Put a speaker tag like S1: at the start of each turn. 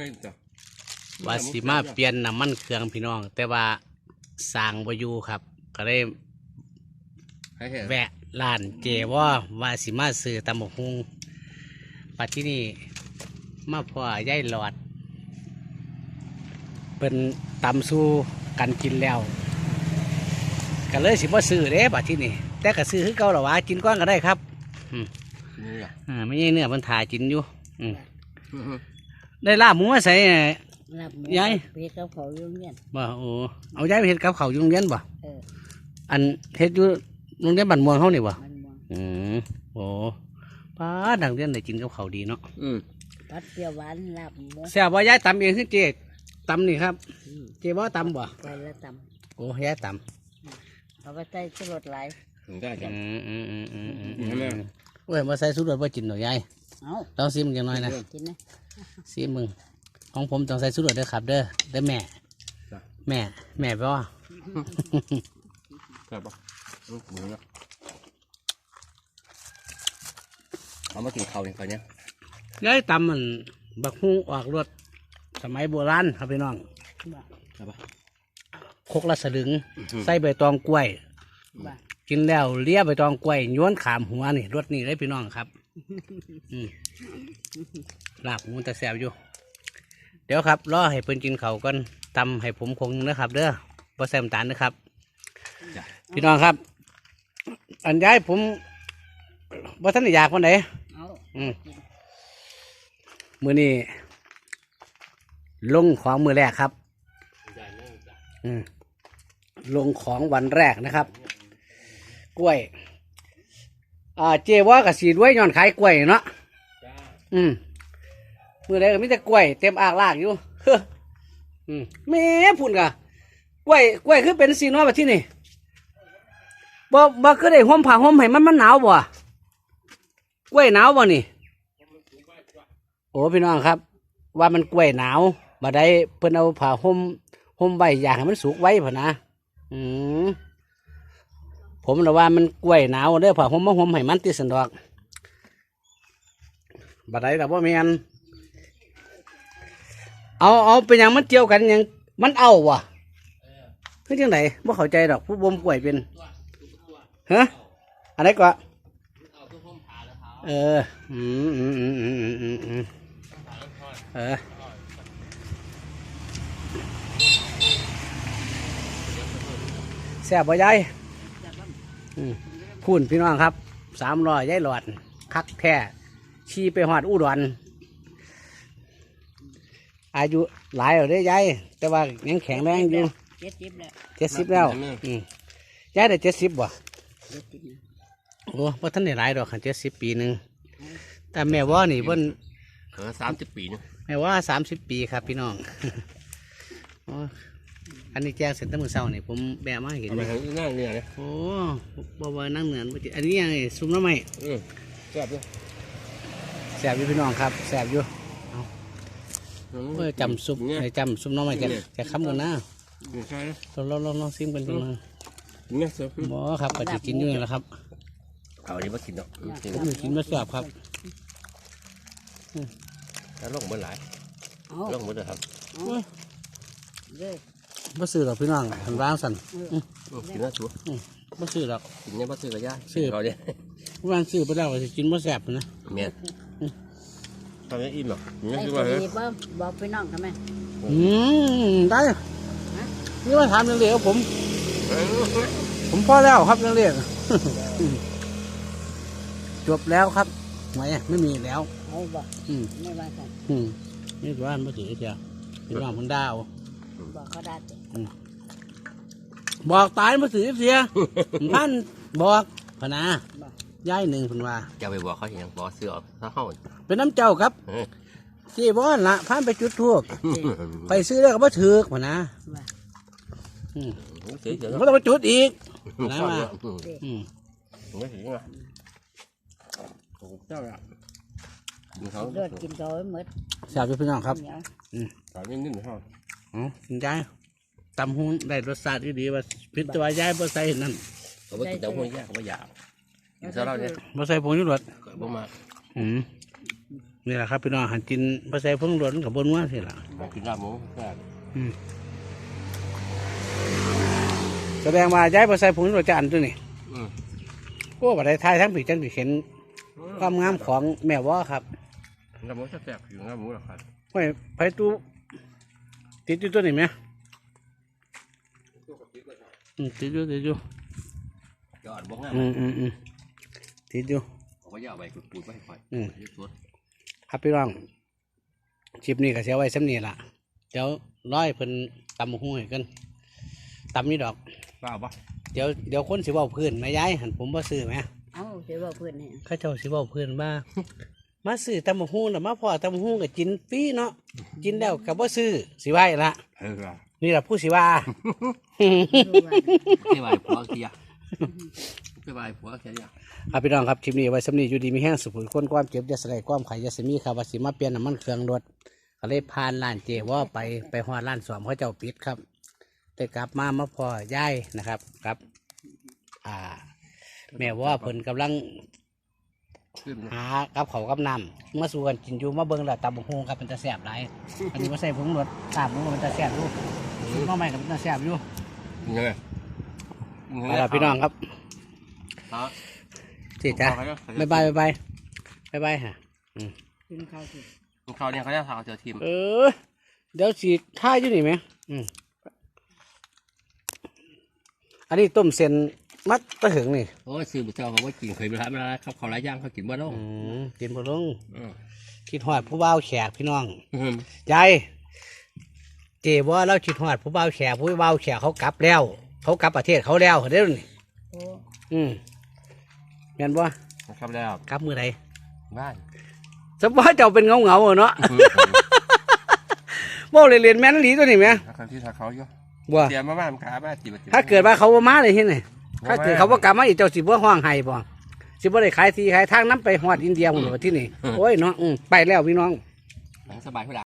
S1: ไม่จ้ะ
S2: ว่าสิมาเปลี่ยนน้ำมันเครื่องพี่น้อง แต่ว่าสร้างบ่อยู่ครับ ก็เลย
S1: ให้เห็น
S2: แวะร้านเจว่าว่าสิมาซื้อตำบักฮุงปัจที่นี่มาพ่อยายหลอด เป็นตำสู้กันกินแล้วก็เลยสิมาซื้อเด้ปัจที่นี่แต่ก็ซื้อคือเก่าหรอวะกินก้อนก็ได้ครับ
S1: นี่อะ
S2: อ่าไม่ใช่เนื้อมันถ่ายกินอยู่อืม ได้ลาบหมูมาใส่
S3: ลาบหมู
S2: ยาย
S3: เพชรกับเขาอยู่โรงเรียน
S2: บ่โอ้เอาย้ายไปเฮ็ดกับเขาวอยู่โรงเรียนบ่
S3: เออ
S2: อันเฮ็ดอยู่โรงเรียนบ้านม่วงเฮานี่บ่
S3: มันมอง
S2: อืมโอ้ป้าดังเรียนได้กินกับเขาวดีเนาะ
S1: อืม
S3: พัดเปรี้ยวหวานลาบหมู
S2: แซ่บบ่ยายตำเองคือเจ๊ตำนี่ครับ
S3: อืม
S2: เจ๊บ่ตำบ่
S3: ไปละต
S2: โอ้ยายตำำ
S3: เอาไปใส่ชูรสหลาย
S1: ได้จ้ะ
S2: อืมอืมอืมอืมอืม
S1: อืมแม่
S2: โอ้ยมาใส่สุดรสบ่กินดอกยาย
S3: เอา
S2: ลองซิมจังหน่อยนะ
S3: กินนะ
S2: ซิมมึง ของผมต้องใส่สุดรสเด้อครับ เด้อเด้อแม่แม่ แม่บ่
S1: ครับปะอืมหมูนะเอามากินข้าวอย่างไรเนี่ย
S2: ยายตำมันบักฮุ้งออกรสสมัยโบราณครับพี่น้อง
S3: บ่
S1: ครับปะ
S2: คกละสลึงใส่ใบตองกล้วย
S3: บ่
S2: กินแล้วเลียใบตองกล้วยย้วนขามหัวนี่รสนี่เลยพี่น้องครับอืม ลาบหมูแต่แสบอยู่ เดี๋ยวครับรอให้เพิ่นกินเขาวก่อนตำให้ผมคงนะครับ เด้อบ่ใส่น้ำตาลนะครับ
S1: จ้ะ
S2: พี่น้องครับ อันย้ายผมบ่ทันได้อยากวันไหน
S3: เอา
S2: อืม
S3: กิน
S2: มือนี้ลงของมือแรกครับอืมลงของวันแรกนะครับ กล้วย อ่าเจว่ากับสีด้วยย้อนขายกล้วยเนาะอืมมือใดก็มีแต่กล้วยเต็มอ่างลากอยู่เฮ้ออืมแม่พุ่นกะกล้วยกล้วยคือเป็นสีน้อยแบบที่นี่บ่บ่คือได้ห่มผ้าห่มให้มันมันหนาวบ่อะกล้วยหนาวบ่นี่โอ้พี่น้องครับ ว่ามันกล้วยหนาวมาได้เพิ่นเอาผ้าห่มห่มไว้อยากให้มันสุกไว้พะนะอืม ผมระว่ามันกล้วยหนาวเด้อผ้าห่มมาห่มให้มันติดสันดอกบัดใดแต่ว่าแมนเอาเอาเป็นหยังมันเจียวกันหยังมันเอาวะคือจังไดบ่เข้าใจดอกผู้บ่มกล้วยเป็นฮะอะไรก็เอออืมอืมอืมอืมอืมอืมอืมเออแซ่บบ่ยายอืม พูนพี่น้องครับสามร้อยยายหลอด คักแท้ชีไปหอดอุดรอายุหลายแล้วเด้ยายแต่ว่ายังแข็งแรงอยู่
S3: เจ็ดสิบแล้ว
S2: เจ็ดสิบแล้วอืมยายได้เจ็ดสิบบ่
S3: เจ็ดสิบนะ
S2: โอ้พ่ท่านได้หลายดอกคันเจ็ดสิบปีหนึ่งแต่แม่ว่านี่เพิ่น
S1: เออสามสิบปีเนาะ
S2: แม่ว่าสามสิบปีครับพี่น้องโอ้อันนี้แจ้งเสร็จตั้งมือเช้านี่ผมแบะมาเห็น
S1: เอา
S2: เล
S1: มายทางหน้าเนี่ยนะ
S2: โอ้บ่ว่านั่งเหนือนบ่จิอันนี้ยังไงซุ่มน้ำไหม
S1: อืมแซ่บด้วย
S2: แสบอยู่พี่น้องครับแสบอยู่เพื่อจำซุป
S1: เนี่ย
S2: ไอ้จำซุปน้ำไหมจะจะค้ำกันนะ
S1: นี่ใช่นะ
S2: ลองลองลองซิมกันจังเลย
S1: เนี่ยเสือ
S2: หมอครับก็จะกินอยู่นี่แหละครับ
S1: เอาอันนี้มากินเนาะอืมกิน
S2: ผมอยู่กินมาแสบครับ
S1: แล้วลงเมื่อไหร่
S3: เอา
S1: ลงเมื่อไหร่ครับ
S3: เอาเลย
S2: บ่ซื้อหรอกพี่น้องทันร้างสัน
S1: อืมกินแล้วชัวร์
S2: บ่ซื้อหรอก
S1: กินเนี่ยมาซื้อกระย่าย
S2: ซื้อ
S1: เราเนี่ย
S2: วางซื้อไปแล้วก็จะกินบ่แสบนะ
S1: เมียนทำให้อิ่มหรอเนี่ย
S3: ไอ้
S1: คือ
S3: พอ
S1: ว่าเฮ้ย
S3: ดีบ่บอกพี่น้องทำไม
S2: อืมได้นี่มาถามเรื่องเรียกผม
S1: เออ
S2: ผมพอแล้วครับเรื่องเรียกจบแล้วครับไม่ไม่มีแล้ว
S3: เอาบอก
S2: อืม
S3: ไม่ว่ากัน
S2: อืมนี่ว่ามันถือเดียวพี่น้องมันดาว
S3: บอกเขาได้สิ
S2: บอกตายมาถือเสียท่านบอกพนา
S3: บอก
S2: ย้ายหนึ่งเพันว่า
S1: จะไปบอกเขาอย่างบอกเสือออกถ้าเข้า
S2: เป็นน้ำเจ้าครับ
S1: เออ
S2: ที่บ้านละพานไปจุดทูบไปซื้อแล้วก็มาถือกพนา
S3: ว่า
S2: อืม
S1: เสือเสือ
S2: ไม่ต้องมาจุดอีก
S1: นะ
S2: นะ
S1: ว่า
S2: ว่าอืม
S1: ไม่ถึงอะโอ้เจ้าอะกินเขา
S3: เลือดกินเขาไว้หมด
S2: แซ่บอยู่พี่น้องครับ
S3: เหนียว
S1: ตอนนี้นิ่มๆเขา
S2: อ๋อกินย้าย ตำหุ้นได้รสชาติที่ดีว่าพิษตัวย้ายบ่ใส่นั่น
S1: เขาไม่กินเต้าหู้ยากเขาไม่อยากกินซะแล้วเนี่ย
S2: บ่ใส่ผงชูรส
S1: ก็บ่มา
S2: อืมนี่แหละครับพี่น้องหันกินภาษาพึ่งรวนกับบนว่าสิล่ะ
S1: มากินลาบหมูแซ่บ
S2: อืมแสดงว่าย้ายภาษาพึ่งรวนจะอันตัวนี่
S1: อืม
S2: ก็บัดได้ทายทั้งผีจังสิเห็นความงามของแม่ว่าครับ
S1: ลาบหมูแซ่บๆอยู่ลาบหมูหรอครับ
S2: ไว้ไปตู้ติดอยู่ตัวนี้ไหมอืม ติดอยู่ติดอยู่
S1: ยอดบ้งงาม
S2: อืมอืมอืมติดอยู่
S1: ผมว่าจะเอาไปปูดๆไว้ให้ค่อย
S2: อืม
S1: เฮ็ดสด
S2: ครับพี่น้องคลิปนี้ก็เสียไว้สำนีล่ะเดี๋ยวร้อยเพิ่นตำหูให้กันตำนี่ดอก
S1: เปล่าปะ
S2: เดี๋ยวเดี๋ยวคนสิเว้าพื้นแม่ยายหันผมบ่ซื้อไหม
S3: เอ้าเดี๋ยวว่าเพื่อนเนี่ย
S2: เข้าเจ้าสิเว้าพื้นมามาซื้อตำหูน่ะมาพอตำหูก็กินฟรีเนาะกินแล้วก็บ่ซื้อสิไว้ละ
S1: เออ
S2: นี่ล่ะผู้สิว่า
S3: รู้ว่า
S1: เที่ยวผัวเที่ยวเที่ยวผัวเที่ยว
S2: ครับพี่น้องครับคลิปนี้ไว้สำนีอยู่ดีมีแห้งสุขคนความเจ็บจะสลายความไข่จะสมีครับว่าสิมาเปลี่ยนน้ำมันเครื่องรถก็เลยผ่านร้านเจว่าไปไปหอดร้านสวมเขาเจ้าปิดครับ แต่กลับมามาพอย่ายนะครับครับ อ่า แม่ว่าเพิ่นกำลัง
S1: ขึ้น
S2: หากับเขาวกับน้ำมาสู่กันกินอยู่มาเบิ่งแล้วตำบักฮงครับเป็นตาแซ่บหลายอันนี้มาใส่ผงรสตามผงรสเป็นตาแซ่บอยู่ ซุปหน้อใหม่กับเป็นตาแซ่บอยู่
S1: ยังไง
S2: เอาล่ะพี่น้องครับ
S1: ครับ
S2: จีจ้าบ๊ายบายบ๊ายบายบ๊ายบายฮะ
S3: กินข้าวสิ
S1: เขาเนี่ยเขาจะทำเอาเจอทีม
S2: เออ เดี๋ยวสีท่ายอยู่นี่ไหมอืมอันนี้ต้มเส้นมัดตะหึงนี่
S1: โอ้ยซื้อบุเจ้าเขาว่ากินเคยไปร้านมาแล้วครับเขาหลายอย่างเขากินบ่ได้
S2: อืมกินพอลง
S1: อืม
S2: คิดหอดผู้บ่าวแขกพี่น้อง
S1: อืม
S2: ยาย เจว่าเราคิดหอดผู้บ่าวแขกผู้บ่าวแขกเขากลับแล้ว เขากลับประเทศเขาแล้วเด้อนี่
S3: โอ้
S2: อืมแม่นบ่
S1: ครับแล้ว
S2: กลับมือใด
S1: บ้าน
S2: สมมติเจ้าเป็นเงาเงาๆเนาะบ่เลยเรียนแม่นอีหลีตัวนี้แหม
S1: เขาที่ทาเขาอยู่
S2: บ่
S1: เตรียมมาบ้านขาบ้านจีบจีบ
S2: ถ้าเกิดว่าเขาบ่มาเลยที่ไหนถ้าเกิดเขาบ่กลับมาอีกเจ้าสิบ่ห้องไห้บ่สิบ่ได้ขายที่ขายทางน้ำไปฮอดอินเดียหมดว่าที่นี่โอ้ยเนาะอืมไปแล้วพี่น้อง
S1: หลังสบายเวลา